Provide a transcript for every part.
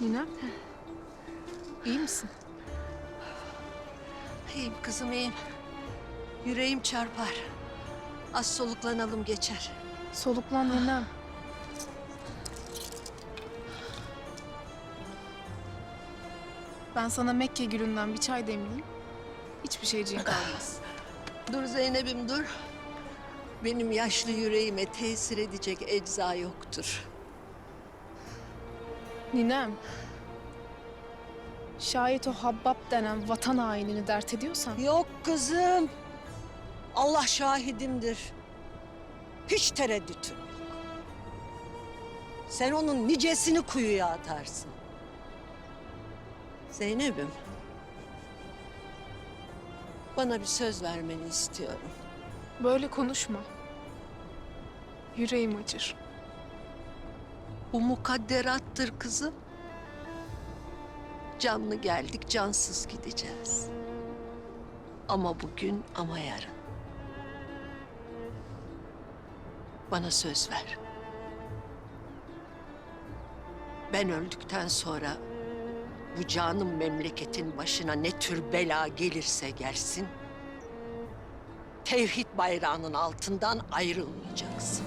Ninem. İyi misin? İyiyim kızım iyiyim. Yüreğim çarpar. Az soluklanalım geçer. Soluklan ninem. Ben sana Mekke gülünden bir çay demleyeyim. Hiçbir şeyciğin kalmaz. Dur Zeynep'im dur. Benim yaşlı yüreğime tesir edecek ecza yoktur. Ninem. Şayet o Habbab denen vatan hainini dert ediyorsan... Yok kızım. Allah şahidimdir. Hiç tereddütüm yok. Sen onun nicesini kuyuya atarsın. Zeynep'im. Bana bir söz vermeni istiyorum. Böyle konuşma. Yüreğim acır. Bu mukadderattır kızım. Canlı geldik, cansız gideceğiz. Ama bugün ama yarın. Bana söz ver. Ben öldükten sonra bu canım memleketin başına ne tür bela gelirse gelsin... ...tevhid bayrağının altından ayrılmayacaksın.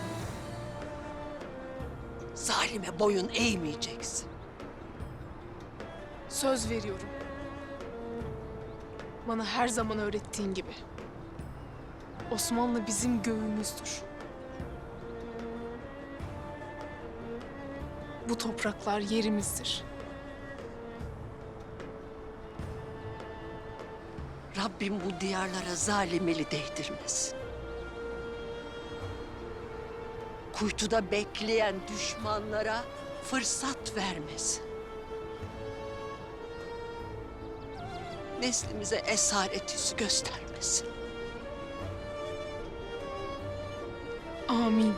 Zalime boyun eğmeyeceksin. Söz veriyorum. Bana her zaman öğrettiğin gibi. Osmanlı bizim göğümüzdür. Bu topraklar yerimizdir. Rabbim bu diyarlara zalim eli değdirmesin. Kuytuda bekleyen düşmanlara fırsat vermesin. Neslimize esaret yüzü göstermesin. Amin.